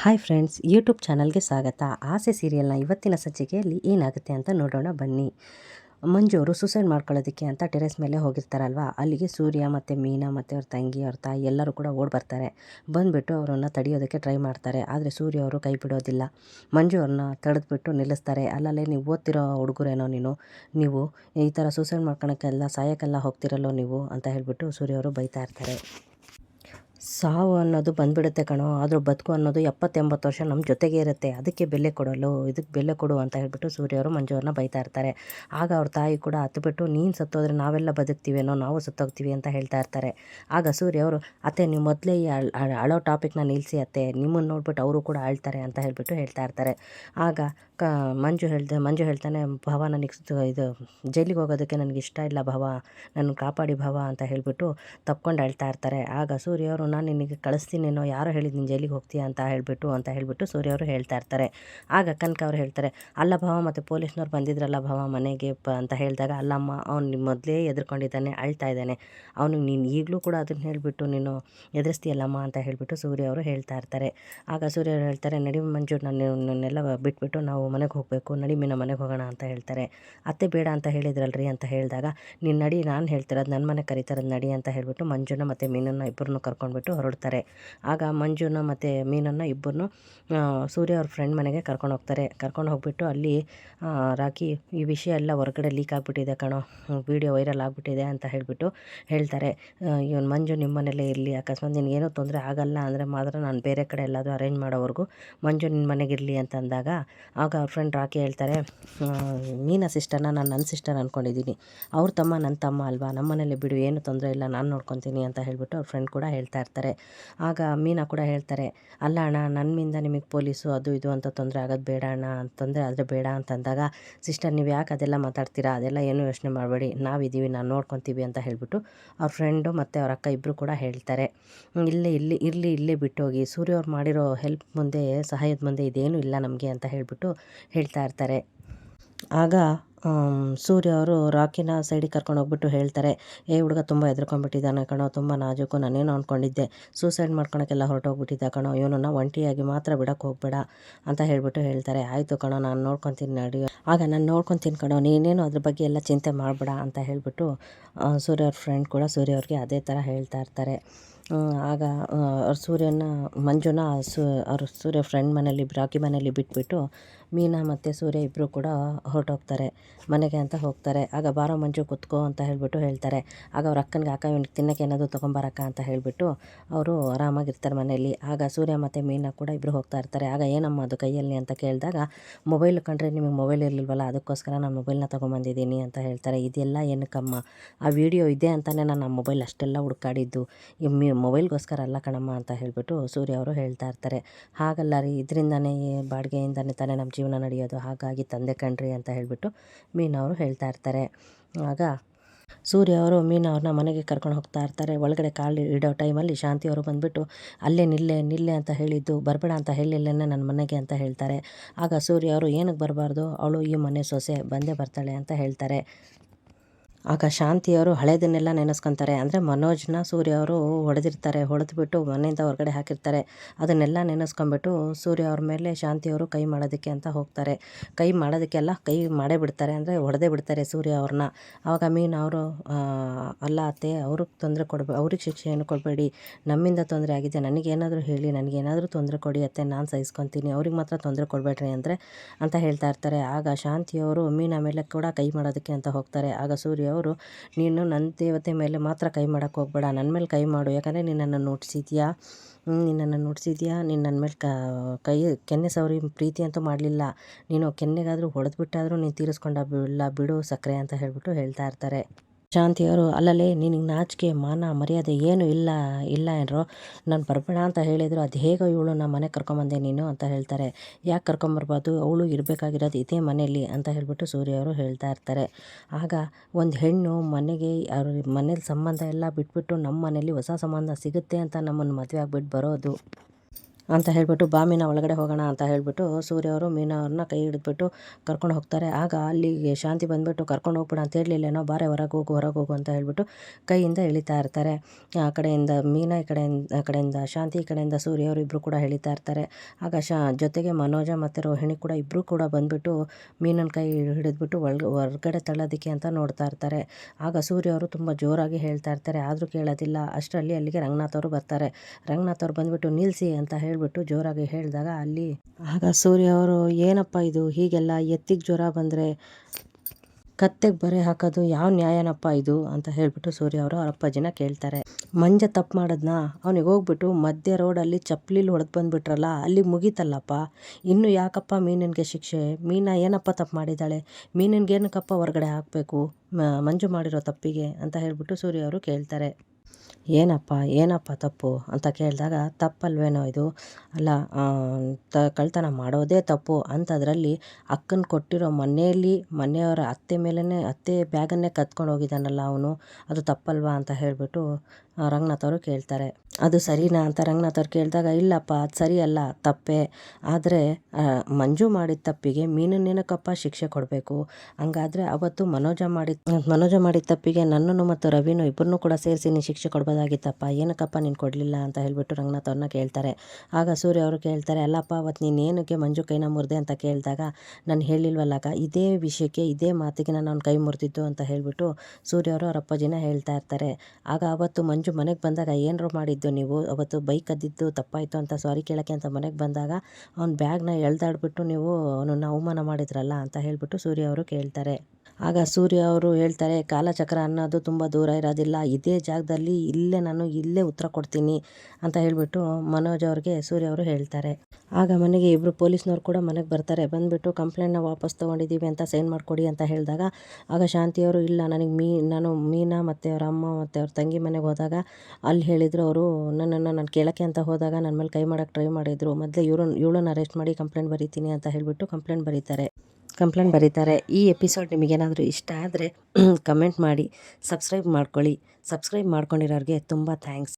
Hi friends, YouTube ಚಾನಲ್ಗೆ ಸ್ವಾಗತ. ಆಸೆ ಸೀರಿಯಲ್ನ ಇವತ್ತಿನ ಸಂಚಿಕೆಯಲ್ಲಿ ಏನಾಗುತ್ತೆ ಅಂತ ನೋಡೋಣ ಬನ್ನಿ. ಮಂಜು ಅವರು ಸೂಸೈಡ್ ಮಾಡ್ಕೊಳ್ಳೋದಕ್ಕೆ ಅಂತ ಟೆರೆಸ್ ಮೇಲೆ ಹೋಗಿರ್ತಾರಲ್ವ? ಅಲ್ಲಿಗೆ ಸೂರ್ಯ ಮತ್ತು ಮೀನಾ ಮತ್ತು ಅವ್ರ ತಂಗಿ, ಅವ್ರ ತಾಯಿ ಎಲ್ಲರೂ ಕೂಡ ಓಡಿ ಬರ್ತಾರೆ ಬಂದುಬಿಟ್ಟು ಅವರನ್ನು ತಡೆಯೋದಕ್ಕೆ ಟ್ರೈ ಮಾಡ್ತಾರೆ. ಆದರೆ ಸೂರ್ಯ ಅವರು ಕೈ ಬಿಡೋದಿಲ್ಲ. ಮಂಜು ಅವ್ರನ್ನ ತಡೆದ್ಬಿಟ್ಟು ನಿಲ್ಲಿಸ್ತಾರೆ. ಅಲ್ಲಲ್ಲೇ ನೀವು ಓದ್ತಿರೋ ಹುಡುಗರೇನೋ ನೀನು? ನೀವು ಈ ಥರ ಸೂಸೈಡ್ ಮಾಡ್ಕೊಳಕ್ಕೆಲ್ಲ ಸಾಯಕ್ಕೆಲ್ಲ ಹೋಗ್ತಿರಲ್ಲೋ ನೀವು? ಅಂತ ಹೇಳಿಬಿಟ್ಟು ಸೂರ್ಯ ಅವರು ಬೈತಾ ಇರ್ತಾರೆ. ಸಾವು ಅನ್ನೋದು ಬಂದ್ಬಿಡುತ್ತೆ ಕಣೋ. ಆದರೂ ಬದುಕು ಅನ್ನೋದು ಎಪ್ಪತ್ತೆಂಬತ್ತು ವರ್ಷ ನಮ್ಮ ಜೊತೆಗೆ ಇರುತ್ತೆ. ಅದಕ್ಕೆ ಬೆಲೆ ಕೊಡಲು, ಇದಕ್ಕೆ ಬೆಲೆ ಕೊಡು ಅಂತ ಹೇಳ್ಬಿಟ್ಟು ಸೂರ್ಯವರು ಅವರು ಮಂಜು ಅವ್ರನ್ನ ಬೈತಾ ಇರ್ತಾರೆ. ಆಗ ಅವ್ರ ತಾಯಿ ಕೂಡ ಹತ್ತುಬಿಟ್ಟು ನೀನು ಸತ್ತೋದ್ರೆ ನಾವೆಲ್ಲ ಬದುಕ್ತೀವೇನೋ, ನಾವು ಸತ್ತೋಗ್ತೀವಿ ಅಂತ ಹೇಳ್ತಾ ಇರ್ತಾರೆ. ಆಗ ಸೂರ್ಯ ಅವರು, ಅತ್ತೆ, ನೀವು ಮೊದಲೇ ಈ ಅಳೋ ಟಾಪಿಕ್ನ ನಿಲ್ಲಿಸಿ ಅತ್ತೆ. ನಿಮ್ಮನ್ನು ನೋಡ್ಬಿಟ್ಟು ಅವರು ಕೂಡ ಆಳ್ತಾರೆ ಅಂತ ಹೇಳ್ಬಿಟ್ಟು ಹೇಳ್ತಾ ಇರ್ತಾರೆ. ಆಗ ಕ ಮಂಜು ಹೇಳ್ದೆ, ಮಂಜು ಹೇಳ್ತಾನೆ, ಭವ ನನಗೆ ಇದು ಜೈಲಿಗೆ ಹೋಗೋದಕ್ಕೆ ನನಗೆ ಇಷ್ಟ ಇಲ್ಲ ಭವ ನನ್ನ ಕಾಪಾಡಿ ಭವ ಅಂತ ಹೇಳಿಬಿಟ್ಟು ತಪ್ಕೊಂಡು ಅಳ್ತಾ ಇರ್ತಾರೆ. ಆಗ ಸೂರ್ಯ ಅವರು, ನಾನು ನಿನಗೆ ಕಳಿಸ್ತೀನೇನೋ ಯಾರೋ ಹೇಳಿದ ನೀನು ಜೈಲಿಗೆ ಹೋಗ್ತೀಯ ಅಂತ ಹೇಳಿಬಿಟ್ಟು ಅಂತ ಹೇಳಿಬಿಟ್ಟು ಸೂರ್ಯ ಅವರು ಹೇಳ್ತಾ ಇರ್ತಾರೆ. ಆಗ ಕನಕ ಅವ್ರು ಹೇಳ್ತಾರೆ, ಅಲ್ಲ ಭಾವ, ಮತ್ತು ಪೊಲೀಸ್ನವ್ರು ಬಂದಿದ್ರಲ್ಲ ಭಾವ ಮನೆಗೆ ಪ, ಅಂತ ಹೇಳಿದಾಗ ಅಲ್ಲಮ್ಮ, ಅವ್ನು ಮೊದಲೇ ಎದ್ಕೊಂಡಿದ್ದಾನೆ ಅಳ್ತಾ ಇದ್ದಾನೆ. ಅವನಿಗೆ ನೀನು ಈಗಲೂ ಕೂಡ ಅದನ್ನು ಹೇಳಿಬಿಟ್ಟು ನೀನು ಎದುರಿಸ್ತೀಯಲ್ಲಮ್ಮ ಅಂತ ಹೇಳಿಬಿಟ್ಟು ಸೂರ್ಯ ಅವರು ಹೇಳ್ತಾ ಇರ್ತಾರೆ. ಆಗ ಸೂರ್ಯ ಅವರು ಹೇಳ್ತಾರೆ, ನಡಿ ಮಂಜು ನಾನು, ನನ್ನೆಲ್ಲ ಬಿಟ್ಬಿಟ್ಟು ನಾವು ಮನೆಗೆ ಹೋಗಬೇಕು, ನಡಿ ಮೀನ ಮನೆಗೆ ಹೋಗೋಣ ಅಂತ ಹೇಳ್ತಾರೆ. ಅತ್ತೆ ಬೇಡ ಅಂತ ಹೇಳಿದ್ರಲ್ರಿ ಅಂತ ಹೇಳಿದಾಗ, ನೀನು ನಡಿ, ನಾನು ಹೇಳ್ತಿರೋದು ನನ್ನ ಮನೆ ಕರಿತಾರದು ನಡಿ ಅಂತ ಹೇಳಿಬಿಟ್ಟು ಮಂಜುನ ಮತ್ತು ಮೀನನ್ನು ಇಬ್ಬರನ್ನು ಕರ್ಕೊಂಡ್ಬಿಟ್ಟು ಹೊರಡ್ತಾರೆ. ಆಗ ಮಂಜುನ ಮತ್ತು ಮೀನನ್ನು ಇಬ್ಬರನ್ನು ಸೂರ್ಯ ಅವ್ರ ಫ್ರೆಂಡ್ ಮನೆಗೆ ಕರ್ಕೊಂಡು ಹೋಗ್ತಾರೆ. ಕರ್ಕೊಂಡು ಹೋಗ್ಬಿಟ್ಟು ಅಲ್ಲಿ ರಾಕಿ, ಈ ವಿಷಯ ಎಲ್ಲ ಹೊರಗಡೆ ಲೀಕ್ ಆಗಿಬಿಟ್ಟಿದೆ ಕಣೋ ವಿಡಿಯೋ ವೈರಲ್ ಆಗಿಬಿಟ್ಟಿದೆ ಅಂತ ಹೇಳಿಬಿಟ್ಟು ಹೇಳ್ತಾರೆ. ಇವನು ಮಂಜು ನಿಮ್ಮ ಮನೇಲೇ ಇರಲಿ, ಅಕಸ್ಮಾತ್ ನಿನಗೇನೋ ತೊಂದರೆ ಆಗಲ್ಲ ಅಂದರೆ ಮಾತ್ರ ನಾನು ಬೇರೆ ಕಡೆ ಎಲ್ಲಾದರೂ ಅರೇಂಜ್ ಮಾಡೋವರೆಗೂ ಮಂಜು ನಿನ್ನ ಮನೆಗಿರಲಿ ಅಂತ ಅಂದಾಗ, ಆಗ ಫ್ರೆಂಡ್ ರಾಕಿ ಹೇಳ್ತಾರೆ ಮೀನಾ ಸಿಸ್ಟರ್ನ ನಾನು ನನ್ನ ಸಿಸ್ಟರ್ ಅಂದ್ಕೊಂಡಿದ್ದೀನಿ ಅವ್ರ ತಮ್ಮ ನನ್ನ ತಮ್ಮ ಅಲ್ವಾ? ನಮ್ಮ ಮನೇಲಿ ಬಿಡು, ಏನು ತೊಂದರೆ ಇಲ್ಲ, ನಾನು ನೋಡ್ಕೊತೀನಿ, ಅಂತ ಹೇಳಿಬಿಟ್ಟು ಅವ್ರ ಫ್ರೆಂಡ್ ಕೂಡ ಹೇಳ್ತಾ ಇರ್ತಾರೆ. ಆಗ ಮೀನಾ ಕೂಡ ಹೇಳ್ತಾರೆ, ಅಲ್ಲ ಅಣ್ಣ, ನನ್ನಿಂದ ನಿಮಗೆ ಪೊಲೀಸು ಅದು ಇದು ಅಂತ ತೊಂದರೆ ಆಗೋದು ಬೇಡ ಅಣ್ಣ, ತೊಂದರೆ ಆದರೆ ಬೇಡ ಅಂತಂದಾಗ ಸಿಸ್ಟರ್ ನೀವು ಯಾಕೆ ಅದೆಲ್ಲ ಮಾತಾಡ್ತೀರಾ? ಅದೆಲ್ಲ ಏನೂ ಯೋಚನೆ ಮಾಡಬೇಡಿ. ನಾವಿದ್ದೀವಿ ನಾನು ನೋಡ್ಕೊತೀವಿ, ಅಂತ ಹೇಳಿಬಿಟ್ಟು ಅವ್ರ ಫ್ರೆಂಡು ಮತ್ತು ಅವ್ರ ಅಕ್ಕ ಇಬ್ಬರು ಕೂಡ ಹೇಳ್ತಾರೆ. ಇಲ್ಲೇ, ಇಲ್ಲಿ, ಇರಲಿ, ಇಲ್ಲೇ ಬಿಟ್ಟೋಗಿ, ಸೂರ್ಯ ಅವ್ರು ಮಾಡಿರೋ ಹೆಲ್ಪ್ ಮುಂದೆ, ಸಹಾಯದ ಮುಂದೆ ಇದೇನೂ ಇಲ್ಲ ನಮಗೆ, ಅಂತ ಹೇಳ್ಬಿಟ್ಟು ಹೇಳ್ತಾ ಇರ್ತಾರೆ. ಆಗ ಸೂರ್ಯ ಅವರು ರಾಕಿನ ಸೈಡಿಗೆ ಕರ್ಕೊಂಡು ಹೋಗ್ಬಿಟ್ಟು ಹೇಳ್ತಾರೆ, ಏ, ಹುಡುಗ ತುಂಬ ಹೆದರ್ಕೊಂಡ್ಬಿಟ್ಟಿದ್ದಾನೆ ಕಣೋ, ತುಂಬ ನಾಜೂಕು, ನಾನೇನು ಅಂದ್ಕೊಂಡಿದ್ದೆ ಸೂಸೈಡ್ ಮಾಡ್ಕೊಳಕ್ಕೆಲ್ಲ ಹೊರಟೋಗ್ಬಿಟ್ಟಿದ್ದ ಕಣೋ, ಇವನನ್ನು ಒಂಟಿಯಾಗಿ ಮಾತ್ರ ಬಿಡೋಕ್ಕೆ ಹೋಗ್ಬೇಡ ಅಂತ ಹೇಳ್ಬಿಟ್ಟು ಹೇಳ್ತಾರೆ. ಆಯಿತು ಕಣೋ, ನಾನು ನೋಡ್ಕೊತೀನಿ, ನಡಿ. ಆಗ ನಾನು ನೋಡ್ಕೊತೀನಿ ಕಣೋ, ನೀನೇನು ಅದ್ರ ಬಗ್ಗೆ ಎಲ್ಲ ಚಿಂತೆ ಮಾಡಬೇಡ ಅಂತ ಹೇಳಿಬಿಟ್ಟು ಸೂರ್ಯ ಅವ್ರ ಫ್ರೆಂಡ್ ಕೂಡ ಸೂರ್ಯ ಅವ್ರಿಗೆ ಅದೇ ಥರ ಹೇಳ್ತಾ ಇರ್ತಾರೆ. ಆಗ ಅವ್ರ ಸೂರ್ಯನ, ಮಂಜುನ, ಸೂ, ಅವ್ರ ಸೂರ್ಯ ಫ್ರೆಂಡ್ ಮನೇಲಿ, ರಾಕಿ ಮನೇಲಿ ಬಿಟ್ಬಿಟ್ಟು ಮೀನಾ ಮತ್ತು ಸೂರ್ಯ ಇಬ್ಬರು ಕೂಡ ಹೊರಟೋಗ್ತಾರೆ. ಮನೆಗೆ ಅಂತ ಹೋಗ್ತಾರೆ. ಆಗ ಬಾರೋ ಮಂಜು ಕುತ್ಕೋ ಅಂತ ಹೇಳಿಬಿಟ್ಟು ಹೇಳ್ತಾರೆ. ಆಗ ಅವ್ರ ಅಕ್ಕನಿಗೆ, ಅಕ್ಕ, ಇವ್ನಿಗೆ ತಿನ್ನಕ್ಕೆ ಏನಾದರೂ ತೊಗೊಂಬರಕ್ಕ ಅಂತ ಹೇಳಿಬಿಟ್ಟು ಅವರು ಆರಾಮಾಗಿರ್ತಾರೆ ಮನೆಯಲ್ಲಿ. ಆಗ ಸೂರ್ಯ ಮತ್ತು ಮೀನಾ ಕೂಡ ಇಬ್ಬರು ಹೋಗ್ತಾ ಇರ್ತಾರೆ. ಆಗ, ಏನಮ್ಮ ಅದು ಕೈಯಲ್ಲಿ? ಅಂತ ಕೇಳಿದಾಗ, ಮೊಬೈಲ್ ಕಂಡ್ರೆ ನಿಮಗೆ ಮೊಬೈಲ್ ಇರಲಿಲ್ವಲ್ಲ, ಅದಕ್ಕೋಸ್ಕರ ನಾನು ಮೊಬೈಲ್ನ ತೊಗೊಂಬಂದಿದ್ದೀನಿ ಅಂತ ಹೇಳ್ತಾರೆ. ಇದೆಲ್ಲ ಏನಕ್ಕಮ್ಮ? ಆ ವಿಡಿಯೋ ಇದೆ ಅಂತಲೇ ನಾನು ಆ ಮೊಬೈಲ್ ಅಷ್ಟೆಲ್ಲ ಹುಡ್ಕಾಡಿದ್ದು. ಮೊಬೈಲ್ಗೋಸ್ಕರ ಅಲ್ಲ ಕಣಮ್ಮ, ಅಂತ ಹೇಳಿಬಿಟ್ಟು ಸೂರ್ಯ ಅವರು ಹೇಳ್ತಾ ಇರ್ತಾರೆ. ಹಾಗಲ್ಲ ರೀ, ಇದರಿಂದನೇ ಬಾಡಿಗೆಯಿಂದನೇ ತಾನೇ ನಮ್ಮ ಜೀವನ ನಡೆಯೋದು ಹಾಗಾಗಿ ತಂದೆ ಕಣ್ರಿ ಅಂತ ಹೇಳಿಬಿಟ್ಟು ಮೀನವರು ಹೇಳ್ತಾ ಇರ್ತಾರೆ. ಆಗ ಸೂರ್ಯ ಅವರು ಮೀನವ್ರನ್ನ ಮನೆಗೆ ಕರ್ಕೊಂಡು ಹೋಗ್ತಾ ಇರ್ತಾರೆ. ಒಳಗಡೆ ಕಾಲು ಇಡೋ ಟೈಮಲ್ಲಿ ಶಾಂತಿಯವರು ಬಂದುಬಿಟ್ಟು, ಅಲ್ಲೇ ನಿಲ್ಲೆ ನಿಲ್ಲೆ ಅಂತ ಹೇಳಿದ್ದು, ಬರಬೇಡ ಅಂತ ಹೇಳಿಲ್ಲೇನೆ ನನ್ನ ಮನೆಗೆ ಅಂತ ಹೇಳ್ತಾರೆ. ಆಗ ಸೂರ್ಯ ಅವರು ಏನಕ್ಕೆ ಬರಬಾರ್ದು? ಅವಳು ಈ ಮನೆ ಸೊಸೆ, ಬಂದೇ ಬರ್ತಾಳೆ ಅಂತ ಹೇಳ್ತಾರೆ. ಆಗ ಶಾಂತಿಯವರು ಹಳೇದನ್ನೆಲ್ಲ ನೆನೆಸ್ಕೊತಾರೆ. ಅಂದರೆ ಮನೋಜ್ನ, ಸೂರ್ಯ ಅವರು ಹೊಡೆದಿರ್ತಾರೆ, ಹೊಡೆದ್ಬಿಟ್ಟು ಮನೆಯಿಂದ ಹೊರಗಡೆ ಹಾಕಿರ್ತಾರೆ. ಅದನ್ನೆಲ್ಲ ನೆನೆಸ್ಕೊಂಬಿಟ್ಟು ಸೂರ್ಯ ಅವ್ರ ಮೇಲೆ ಶಾಂತಿಯವರು ಕೈ ಮಾಡೋದಕ್ಕೆ ಅಂತ ಹೋಗ್ತಾರೆ. ಕೈ ಮಾಡೋದಕ್ಕೆಲ್ಲ ಕೈ ಮಾಡೇ ಬಿಡ್ತಾರೆ, ಅಂದರೆ ಹೊಡೆದೇ ಬಿಡ್ತಾರೆ ಸೂರ್ಯ ಅವ್ರನ್ನ. ಆವಾಗ ಮೀನು ಅವರು ಅಲ್ಲ ಅತ್ತೆ, ಅವ್ರಿಗೆ ತೊಂದರೆ ಕೊಡಬೇ, ಅವ್ರಿಗೆ ಶಿಕ್ಷೆಯನ್ನು ಕೊಡಬೇಡಿ. ನಮ್ಮಿಂದ ತೊಂದರೆ ಆಗಿದೆ ನನಗೇನಾದರೂ ಹೇಳಿ ನನಗೇನಾದರೂ ತೊಂದರೆ ಕೊಡಿ ಅತ್ತೆ, ನಾನು ಸಹಿಸ್ಕೊತೀನಿ, ಅವ್ರಿಗೆ ಮಾತ್ರ ತೊಂದರೆ ಕೊಡಬೇಡ್ರಿ ಅಂದರೆ ಅಂತ ಹೇಳ್ತಾ ಇರ್ತಾರೆ. ಆಗ ಶಾಂತಿಯವರು ಮೀನ ಮೇಲೆ ಕೂಡ ಕೈ ಮಾಡೋದಕ್ಕೆ ಅಂತ ಹೋಗ್ತಾರೆ. ಆಗ ಸೂರ್ಯ ಅವರು, ನೀನು ನನ್ನ ದೇವತೆ ಮೇಲೆ ಮಾತ್ರ ಕೈ ಮಾಡೋಕ್ಕೆ ಹೋಗ್ಬೇಡ. ನನ್ನ ಮೇಲೆ ಕೈ ಮಾಡು. ಯಾಕಂದರೆ ನಿನ್ನನ್ನು ನೋಡಿಸಿದ್ಯಾ? ನಿನ್ನನ್ನು ನೋಡಿಸಿದ್ಯಾ? ನೀನು ನನ್ನ ಮೇಲೆ ಕ, ಕೈ ಕೆನ್ನೆ ಸವರಿ ಪ್ರೀತಿ ಅಂತೂ ಮಾಡಲಿಲ್ಲ. ನೀನು ಕೆನ್ನೆಗಾದರೂ ಹೊಡೆದ್ಬಿಟ್ಟಾದರೂ ನೀನು ತೀರಿಸ್ಕೊಂಡ ಬಿಡಲ್ಲ ಬಿಡು ಸಕ್ಕರೆ ಅಂತ ಹೇಳಿಬಿಟ್ಟು ಹೇಳ್ತಾ ಇರ್ತಾರೆ. ಶಾಂತಿಯವರು ಅಲ್ಲಲೇ ನಿನಗೆ ನಾಚಿಕೆ, ಮಾನ, ಮರ್ಯಾದೆ ಏನು ಇಲ್ಲ ಇಲ್ಲ ಏನ್ರೋ ನಾನು ಬರಬೇಡ ಅಂತ ಹೇಳಿದರು, ಅದು ಹೇಗೋ ಇವಳು ನಮ್ಮ ಮನೆಗೆ ಕರ್ಕೊಂಬಂದೆ ನೀನು ಅಂತ ಹೇಳ್ತಾರೆ. ಯಾಕೆ ಕರ್ಕೊಂಬರ್ಬಾರ್ದು? ಅವಳು ಇರಬೇಕಾಗಿರೋದು ಇದೇ ಮನೆಯಲ್ಲಿ ಅಂತ ಹೇಳಿಬಿಟ್ಟು ಸೂರ್ಯ ಅವರು ಹೇಳ್ತಾ ಇರ್ತಾರೆ. ಆಗ ಒಂದು ಹೆಣ್ಣು ಮನೆಗೆ ಅವ್ರ ಮನೇಲಿ ಸಂಬಂಧ ಎಲ್ಲ ಬಿಟ್ಬಿಟ್ಟು ನಮ್ಮ ಮನೇಲಿ ಹೊಸ ಸಂಬಂಧ ಸಿಗುತ್ತೆ ಅಂತ ನಮ್ಮನ್ನು ಮದುವೆ ಆಗ್ಬಿಟ್ಟು ಬರೋದು. ಅಂತ ಹೇಳಿಬಿಟ್ಟು ಬಾ ಒಳಗಡೆ ಹೋಗೋಣ ಅಂತ ಹೇಳಿಬಿಟ್ಟು ಸೂರ್ಯ ಅವರು ಮೀನಾ ಅವ್ರನ್ನ ಕೈ ಹಿಡಿದ್ಬಿಟ್ಟು ಕರ್ಕೊಂಡು ಹೋಗ್ತಾರೆ. ಆಗ ಅಲ್ಲಿಗೆ ಶಾಂತಿ ಬಂದುಬಿಟ್ಟು ಕರ್ಕೊಂಡು ಹೋಗ್ಬಿಡ ಅಂತ ಹೇಳಲಿಲ್ಲೇನೋ ಬಾರೆ ಹೊರಗೆ ಹೋಗು ಹೊರಗೆ ಹೋಗು ಅಂತ ಹೇಳ್ಬಿಟ್ಟು ಕೈಯಿಂದ ಎಳಿತಾ ಇರ್ತಾರೆ. ಆ ಕಡೆಯಿಂದ ಮೀನಾ, ಈ ಕಡೆಯಿಂದ, ಆ ಕಡೆಯಿಂದ ಶಾಂತಿ, ಈ ಕಡೆಯಿಂದ ಸೂರ್ಯ ಅವರು ಇಬ್ಬರು ಕೂಡ ಎಳಿತಾ ಇರ್ತಾರೆ. ಆಗ ಶಾ, ಜೊತೆಗೆ ಮನೋಜ ಮತ್ತು ರೋಹಿಣಿ ಕೂಡ ಇಬ್ಬರು ಕೂಡ ಬಂದುಬಿಟ್ಟು ಮೀನನ ಕೈ ಹಿಡಿದ್ಬಿಟ್ಟು ಒಳಗೆ, ಹೊರಗಡೆ ತಳ್ಳೋದಕ್ಕೆ ಅಂತ ನೋಡ್ತಾ ಇರ್ತಾರೆ. ಆಗ ಸೂರ್ಯ ಅವರು ತುಂಬ ಜೋರಾಗಿ ಹೇಳ್ತಾ ಇರ್ತಾರೆ. ಆದರೂ ಕೇಳೋದಿಲ್ಲ. ಅಷ್ಟರಲ್ಲಿ ಅಲ್ಲಿಗೆ ರಂಗನಾಥ್ ಅವರು ಬರ್ತಾರೆ. ರಂಗನಾಥ್ ಅವ್ರು ಬಂದುಬಿಟ್ಟು ನಿಲ್ಲಿಸಿ ಅಂತ ಹೇಳಿಬಿಟ್ಟು ಜೋರಾಗಿ ಹೇಳಿದಾಗ ಅಲ್ಲಿ, ಆಗ ಸೂರ್ಯ ಅವರು, ಏನಪ್ಪ ಇದು? ಹೀಗೆಲ್ಲ ಎತ್ತಿಗೆ ಜ್ವರ ಬಂದರೆ ಕತ್ತೆಗೆ ಬರೆ ಹಾಕೋದು ಯಾವ ನ್ಯಾಯನಪ್ಪ ಇದು? ಅಂತ ಹೇಳಿಬಿಟ್ಟು ಸೂರ್ಯ ಅವರು ಅವ್ರ ಅಪ್ಪಾಜಿನ ಕೇಳ್ತಾರೆ. ಮಂಜ ತಪ್ಪು ಮಾಡೋದ್ನ? ಅವನಿಗೆ ಹೋಗ್ಬಿಟ್ಟು ಮಧ್ಯ ರೋಡಲ್ಲಿ ಚಪ್ಪಲಿಲಿ ಹೊಡೆದು ಬಂದುಬಿಟ್ರಲ್ಲ ಅಲ್ಲಿಗೆ ಮುಗೀತಲ್ಲಪ್ಪ? ಇನ್ನು ಯಾಕಪ್ಪ ಮೀನಿನಗೆ ಶಿಕ್ಷೆ? ಮೀನ ಏನಪ್ಪ ತಪ್ಪು ಮಾಡಿದ್ದಾಳೆ? ಮೀನಿನಗೇನಕ್ಕಪ್ಪ ಏನಕ್ಕಪ್ಪ ಹೊರಗಡೆ ಹಾಕಬೇಕು? ಮಂಜು ಮಾಡಿರೋ ತಪ್ಪಿಗೆ ಅಂತ ಹೇಳಿಬಿಟ್ಟು ಸೂರ್ಯ ಅವರು ಕೇಳ್ತಾರೆ. ಏನಪ್ಪ ಏನಪ್ಪ ತಪ್ಪು ಅಂತ ಕೇಳಿದಾಗ, ತಪ್ಪಲ್ವೇನೋ ಇದು? ಅಲ್ಲ ತ ಕಳ್ತನ ಮಾಡೋದೇ ತಪ್ಪು ಅಂಥದ್ರಲ್ಲಿ ಅಕ್ಕನ ಕೊಟ್ಟಿರೋ ಮನೆಯಲ್ಲಿ ಮನೆಯವರ ಅತ್ತೆ ಮೇಲೇ ಅತ್ತೆ ಬ್ಯಾಗನ್ನೇ ಕತ್ಕೊಂಡು ಹೋಗಿದ್ದಾನಲ್ಲ ಅವನು. ಅದು ತಪ್ಪಲ್ವಾ ಅಂತ ಹೇಳಿಬಿಟ್ಟು ರಂಗನಾಥ್ ಅವರು ಕೇಳ್ತಾರೆ. ಅದು ಸರಿನಾ ಅಂತ ರಂಗನಾಥ್ ಅವ್ರು ಕೇಳಿದಾಗ, ಇಲ್ಲಪ್ಪ, ಅದು ಸರಿಯಲ್ಲ, ತಪ್ಪೇ. ಆದರೆ ಮಂಜು ಮಾಡಿದ ತಪ್ಪಿಗೆ ಮೀನನ್ನೇನಕ್ಕಪ್ಪ ಶಿಕ್ಷೆ ಕೊಡಬೇಕು? ಹಂಗಾದರೆ ಅವತ್ತು ಮನೋಜ ಮಾಡಿದ ಮನೋಜ ಮಾಡಿದ ತಪ್ಪಿಗೆ ನನ್ನನ್ನು ಮತ್ತು ರವಿನೂ ಇಬ್ಬರನ್ನೂ ಕೂಡ ಸೇರಿಸಿ ನೀನು ಶಿಕ್ಷೆ ಕೊಡ್ಬೋದಾಗಿತ್ತಪ್ಪ. ಏನಕ್ಕಪ್ಪ ನೀನು ಕೊಡಲಿಲ್ಲ ಅಂತ ಹೇಳಿಬಿಟ್ಟು ರಂಗನಾಥ್ ಅವ್ರನ್ನ ಕೇಳ್ತಾರೆ. ಆಗ ಸೂರ್ಯ ಅವರು ಕೇಳ್ತಾರೆ, ಅಲ್ಲಪ್ಪ ಅವತ್ತು ನೀನು ಏನಕ್ಕೆ ಮಂಜು ಕೈನ ಮುರಿದೆ ಅಂತ ಕೇಳಿದಾಗ, ನಾನು ಹೇಳಿಲ್ವಲ್ಲಾಗ ಇದೇ ವಿಷಯಕ್ಕೆ ಇದೇ ಮಾತಿಗೆ ನಾನು ಅವ್ನ ಕೈ ಮುರಿದಿದ್ದು ಅಂತ ಹೇಳಿಬಿಟ್ಟು ಸೂರ್ಯ ಅವರು ಅವರ ಅಪ್ಪಾಜಿನ ಹೇಳ್ತಾ ಇರ್ತಾರೆ. ಆಗ ಅವತ್ತು ಮಂಜು ಮನೆಗೆ ಬಂದಾಗ ಏನಾರು ಮಾಡಿದ್ದು ನೀವು? ಅವತ್ತು ಬೈಕ್ ಅದ್ದಿದ್ದು ತಪ್ಪಾಯಿತು ಅಂತ ಸಾರಿ ಕೇಳೋಕ್ಕೆ ಅಂತ ಮನೆಗೆ ಬಂದಾಗ ಅವ್ನ ಬ್ಯಾಗ್ನ ಎಳ್ದಾಡ್ಬಿಟ್ಟು ನೀವು ಅವನನ್ನು ಅವಮಾನ ಮಾಡಿದ್ರಲ್ಲ ಅಂತ ಹೇಳಿಬಿಟ್ಟು ಸೂರ್ಯ ಅವರು ಕೇಳ್ತಾರೆ. ಆಗ ಸೂರ್ಯ ಅವರು ಹೇಳ್ತಾರೆ, ಕಾಲಚಕ್ರ ಅನ್ನೋದು ತುಂಬ ದೂರ ಇರೋದಿಲ್ಲ. ಇದೇ ಜಾಗದಲ್ಲಿ ಇಲ್ಲೇ ನಾನು ಇಲ್ಲೇ ಉತ್ತರ ಕೊಡ್ತೀನಿ ಅಂತ ಹೇಳಿಬಿಟ್ಟು ಮನೋಜ್ ಅವ್ರಿಗೆ ಸೂರ್ಯ ಅವರು ಹೇಳ್ತಾರೆ. ಆಗ ಮನೆಗೆ ಇಬ್ಬರು ಪೊಲೀಸ್ನವ್ರು ಕೂಡ ಮನೆಗೆ ಬರ್ತಾರೆ. ಬಂದುಬಿಟ್ಟು ಕಂಪ್ಲೇಂಟ್ನ ವಾಪಸ್ ತೊಗೊಂಡಿದ್ದೀವಿ ಅಂತ ಸೈನ್ ಮಾಡಿಕೊಡಿ ಅಂತ ಹೇಳಿದಾಗ, ಆಗ ಶಾಂತಿಯವರು ಇಲ್ಲ, ನನಗೆ ಮೀ, ನಾನು ಮೀನಾ ಮತ್ತು ಅವ್ರ ಅಮ್ಮ ಮತ್ತು ಅವ್ರ ತಂಗಿ ಮನೆಗೆ ಹೋದಾಗ ಅಲ್ಲಿ ಹೇಳಿದರು ಅವರು, ನನ್ನನ್ನು ನಾನು ಕೇಳೋಕ್ಕೆ ಅಂತ ಹೋದಾಗ ನನ್ನ ಮೇಲೆ ಕೈ ಮಾಡೋಕ್ಕೆ ಟ್ರೈ ಮಾಡಿದರು. ಮೊದಲೇ ಇವರು ಇವಳನ್ನು ಅರೆಸ್ಟ್ ಮಾಡಿ ಕಂಪ್ಲೇಂಟ್ ಬರೀತೀನಿ ಅಂತ ಹೇಳಿಬಿಟ್ಟು ಕಂಪ್ಲೇಂಟ್ ಬರೀತಾರೆ. ಕಂಪ್ಲೇಂಟ್ ಬರೀತಾರೆ. ಈ ಎಪಿಸೋಡ್ ನಿಮಗೇನಾದರೂ ಇಷ್ಟ ಆದರೆ ಕಮೆಂಟ್ ಮಾಡಿ ಸಬ್ಸ್ಕ್ರೈಬ್ ಮಾಡ್ಕೊಳ್ಳಿ. ಸಬ್ಸ್ಕ್ರೈಬ್ ಮಾಡ್ಕೊಂಡಿರೋರಿಗೆ ತುಂಬ ಥ್ಯಾಂಕ್ಸ್